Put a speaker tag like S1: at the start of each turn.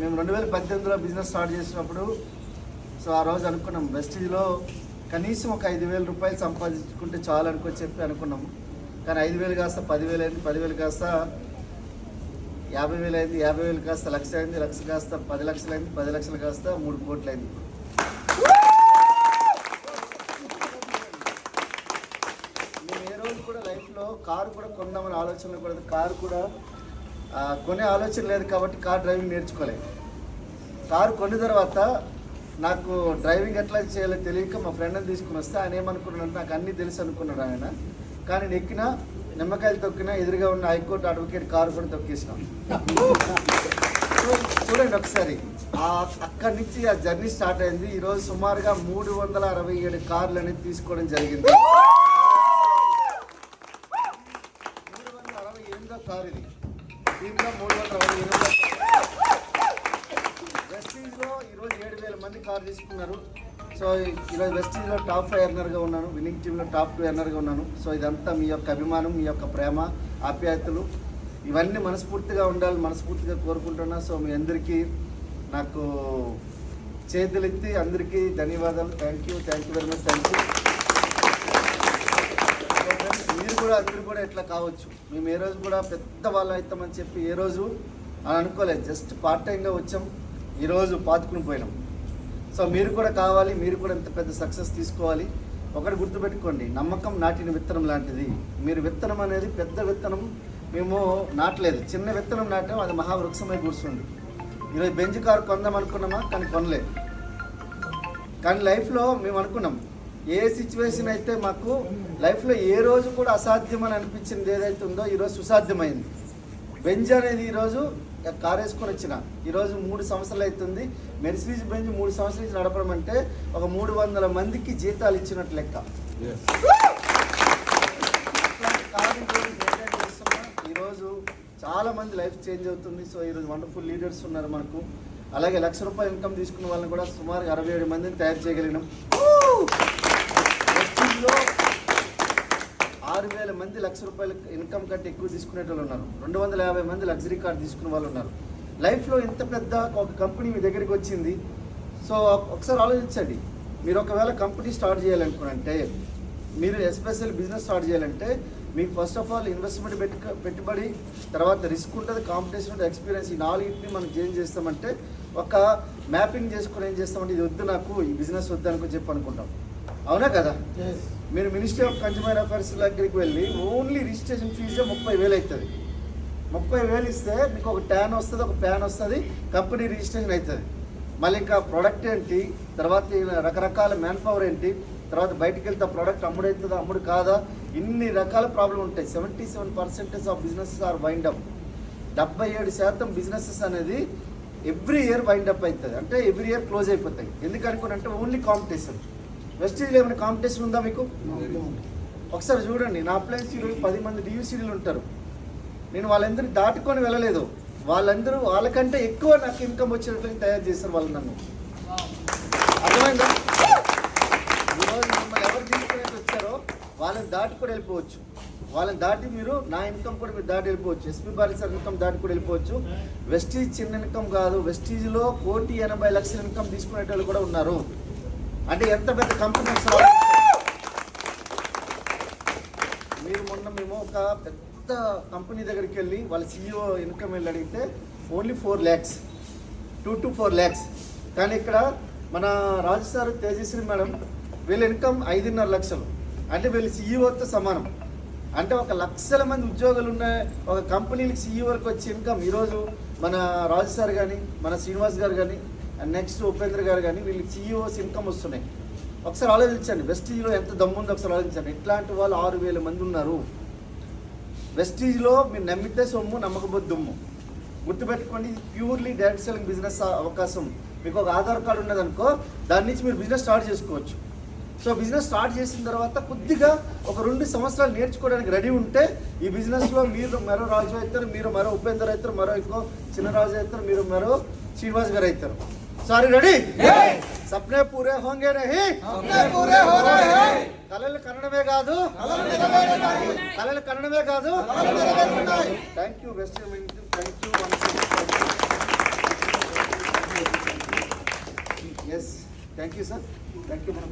S1: మేము రెండు వేల పద్దెనిమిదిలో బిజినెస్ స్టార్ట్ చేసినప్పుడు సో ఆ రోజు అనుకున్నాం వెస్టీజ్లో కనీసం ఒక ఐదు వేల రూపాయలు సంపాదించుకుంటే చాలు అనుకొని చెప్పి అనుకున్నాం. కానీ ఐదు వేలు కాస్త పదివేలు అయింది పదివేలు కాస్త యాభై వేలు అయింది యాభై వేలు కాస్త లక్ష అయింది లక్ష కాస్త పది లక్షలు అయింది పది లక్షలు కాస్త మూడు కోట్లు అయింది. మేము ఏ రోజు కూడా లైఫ్లో కారు కూడా కొందామని ఆలోచన కూడా కారు కూడా కొనే ఆలోచన లేదు కాబట్టి కార్ డ్రైవింగ్ నేర్చుకోలేదు. కారు కొన్న తర్వాత నాకు డ్రైవింగ్ ఎట్లా చేయాలో తెలియక మా ఫ్రెండ్ని తీసుకుని వస్తే ఆయన ఏమనుకున్నాడు నాకు అన్నీ తెలుసు అనుకున్నాడు ఆయన. కానీ నేను ఎక్కిన నిమ్మకాయలు తొక్కిన ఎదురుగా ఉన్న హైకోర్టు అడ్వకేట్ కారు కూడా తొక్కేసినాం. చూడండి ఒకసారి. అక్కడి నుంచి ఆ జర్నీ స్టార్ట్ అయింది. ఈరోజు సుమారుగా మూడు వందల అరవై ఏడు కార్లు అనేది తీసుకోవడం జరిగింది. మూడు వందల అరవై ఎనిమిదో కారు ఇది. దీంట్లో మూడు వందల అరవై ఎనిమిదో వెస్టీజ్లో ఈరోజు ఏడు వేల మంది కారు తీసుకున్నారు. సో ఈరోజు వెస్టీజ్లో టాప్ ఫైవ్ ఎర్నర్గా ఉన్నాను. విన్నింగ్ టీంలో టాప్ టూ ఎర్నర్గా ఉన్నాను. సో ఇదంతా మీ యొక్క అభిమానం మీ యొక్క ప్రేమ ఆప్యాయతలు. ఇవన్నీ మనస్ఫూర్తిగా ఉండాలి మనస్ఫూర్తిగా కోరుకుంటున్నా. సో మీ అందరికీ నాకు చేతులెత్తి అందరికీ ధన్యవాదాలు. Thank you thank you very much thank you మీరు కూడా అందరూ కూడా ఎట్లా కావచ్చు? మేము ఏ రోజు కూడా పెద్ద వాళ్ళు అవుతామని చెప్పి ఏ రోజు అని అనుకోలేదు. జస్ట్ పార్ట్ టైంగా వచ్చాం. ఈరోజు పాతుకుని పోయినాం. సో మీరు కూడా కావాలి మీరు కూడా ఇంత పెద్ద సక్సెస్ తీసుకోవాలి. ఒకటి గుర్తుపెట్టుకోండి నమ్మకం నాటిన విత్తనం లాంటిది. మీరు విత్తనం అనేది పెద్ద విత్తనం మేము నాటలేదు. చిన్న విత్తనం నాటాం అది మహావృక్షమై కూర్చుంది. ఈరోజు బెంచ్ కారు కొందాం అనుకున్నామా? కానీ కొనలేదు. కానీ లైఫ్లో మేము అనుకున్నాం ఏ సిచ్యువేషన్ అయితే మాకు లైఫ్లో ఏ రోజు కూడా అసాధ్యం అని అనిపించింది ఏదైతే ఉందో ఈరోజు సుసాధ్యమైంది. బెంజ్ అనేది ఈరోజు కార్ వేసుకొని వచ్చిన. ఈరోజు మూడు సంవత్సరాలు అవుతుంది. మెర్సిడీస్ బెంజ్ మూడు సంవత్సరాల నుంచి నడపడం అంటే ఒక మూడు వందల మందికి జీతాలు ఇచ్చినట్టు లెక్క. ఈరోజు చాలా మంది లైఫ్ చేంజ్ అవుతుంది. సో ఈరోజు వండర్ఫుల్ లీడర్స్ ఉన్నారు మనకు. అలాగే లక్ష రూపాయలు ఇన్కమ్ తీసుకున్న వాళ్ళని కూడా సుమారు అరవై ఏడు మందిని తయారు చేయగలిగినాం. వెస్టింజ్లో ఆరు వేల మంది లక్ష రూపాయల ఇన్కమ్ కంటే ఎక్కువ తీసుకునే వాళ్ళు ఉన్నారు. రెండు వందల యాభై మంది లగ్జరీ కార్ తీసుకునే వాళ్ళు ఉన్నారు. లైఫ్లో ఇంత పెద్ద ఒక కంపెనీ మీ దగ్గరికి వచ్చింది. సో ఒకసారి ఆలోచించండి. మీరు ఒకవేళ కంపెనీ స్టార్ట్ చేయాలనుకున్నంటే మీరు ఎస్పెషల్ బిజినెస్ స్టార్ట్ చేయాలంటే మీకు ఫస్ట్ ఆఫ్ ఆల్ ఇన్వెస్ట్మెంట్ పెట్టు పెట్టుబడి తర్వాత రిస్క్ ఉంటుంది కాంపిటీషన్ ఉంటుంది ఎక్స్పీరియన్స్ ఈ నాలుగింటిని మనం ఏం చేస్తామంటే ఒక మ్యాపింగ్ చేసుకుని ఏం చేస్తామంటే ఇది వద్దు నాకు ఈ బిజినెస్ వద్దు అనుకుని చెప్పి అనుకుంటాం అవునా కదా? మీరు మినిస్ట్రీ ఆఫ్ కన్జ్యూమర్ అఫైర్స్ దగ్గరికి వెళ్ళి ఓన్లీ రిజిస్ట్రేషన్ ఫీజే ముప్పై వేలు అవుతుంది. ముప్పై వేలు ఇస్తే మీకు ఒక ట్యాన్ వస్తుంది ఒక ప్యాన్ వస్తుంది కంపెనీ రిజిస్ట్రేషన్ అవుతుంది. మళ్ళీ ఇంకా ప్రోడక్ట్ ఏంటి తర్వాత రకరకాల మ్యాన్ పవర్ ఏంటి తర్వాత బయటికి వెళ్తే ప్రోడక్ట్ అమ్ముడవుతుందా అమ్ముడు కాదా ఇన్ని రకాల ప్రాబ్లం ఉంటాయి. Seventy seven percentage of businesses are wind up డెబ్బై ఏడు శాతం బిజినెసెస్ అనేది ఎవ్రీ ఇయర్ వైండ్ అప్ అవుతుంది. అంటే ఎవ్రీ ఇయర్ క్లోజ్ అయిపోతాయి. ఎందుకు అనుకుని అంటే ఓన్లీ కాంపిటీషన్ వెస్టీజ్లో ఏమైనా కాంపిటీషన్ ఉందా మీకు? ఒకసారి చూడండి నా ప్లేస్ ఈరోజు పది మంది డియూసీడీలు ఉంటారు. నేను వాళ్ళందరినీ దాటుకొని వెళ్ళలేదు. వాళ్ళందరూ వాళ్ళకంటే ఎక్కువ నాకు ఇన్కమ్ వచ్చేటట్లు తయారు చేశారు వాళ్ళు నన్ను. అర్థమైందా? ఈరోజు మిమ్మల్ని ఎవరు తీసుకునేది వచ్చారో వాళ్ళని దాటి కూడా వెళ్ళిపోవచ్చు. వాళ్ళని దాటి మీరు నా ఇన్కమ్ కూడా మీరు దాటి వెళ్ళిపోవచ్చు. ఎస్పీ బాలి సార్ ఇన్కమ్ దాటి కూడా వెళ్ళిపోవచ్చు. వెస్టీజ్ చిన్న ఇన్కమ్ కాదు. వెస్టీజ్లో కోటి ఎనభై లక్షల ఇన్కమ్ తీసుకునేటోళ్ళు కూడా ఉన్నారు. అంటే ఎంత పెద్ద కంపెనీ మీరు మొన్న మేము ఒక పెద్ద కంపెనీ దగ్గరికి వెళ్ళి వాళ్ళ సీఈఓ ఇన్కమ్ వెళ్ళి అడిగితే only four lakhs two to four lakhs కానీ ఇక్కడ మన రాజు సార్ తేజస్వి మేడం వీళ్ళ ఇన్కమ్ ఐదున్నర లక్షలు. అంటే వీళ్ళు సీఈఓతో సమానం. అంటే ఒక లక్షల మంది ఉద్యోగులు ఉన్న ఒక కంపెనీకి సీఈఓకి వచ్చే ఇన్కమ్ ఈరోజు మన రాజు సార్ కానీ మన శ్రీనివాస్ గారు కానీ నెక్స్ట్ ఉపేంద్ర గారు కానీ వీళ్ళకి సీఈఓస్ ఇన్కమ్ వస్తున్నాయి. ఒకసారి ఆలోచించండి. వెస్టీజ్లో ఎంత దమ్ముందో ఒకసారి ఆలోచించండి. ఇట్లాంటి వాళ్ళు ఆరు వేల మంది ఉన్నారు. వెస్టీజ్లో మీరు నమ్మితే సొమ్ము నమ్మకపోతే దుమ్ము. గుర్తుపెట్టుకోండి ప్యూర్లీ డైరెక్ట్ సెల్లింగ్ బిజినెస్ అవకాశం. మీకు ఒక ఆధార్ కార్డు ఉన్నదనుకో దాని నుంచి మీరు బిజినెస్ స్టార్ట్ చేసుకోవచ్చు. సో బిజినెస్ స్టార్ట్ చేసిన తర్వాత కొద్దిగా ఒక రెండు సంవత్సరాలు నేర్చుకోవడానికి రెడీ ఉంటే ఈ బిజినెస్లో మీరు మరో రాజు అవుతారు మీరు మరో ఉపేందర్ అవుతారు మరో ఇంకో చిన్న రాజు అవుతారు మీరు మరో శ్రీనివాస్ గారు అవుతారు. सारे रेडी सपने पूरे होंगे नहीं। सपने पूरे हो रहे हैं। कलल कर्ण में गाधु। कलल कर्ण में गाधु। Thank you waste minute thank you yes thank you sir thank you madam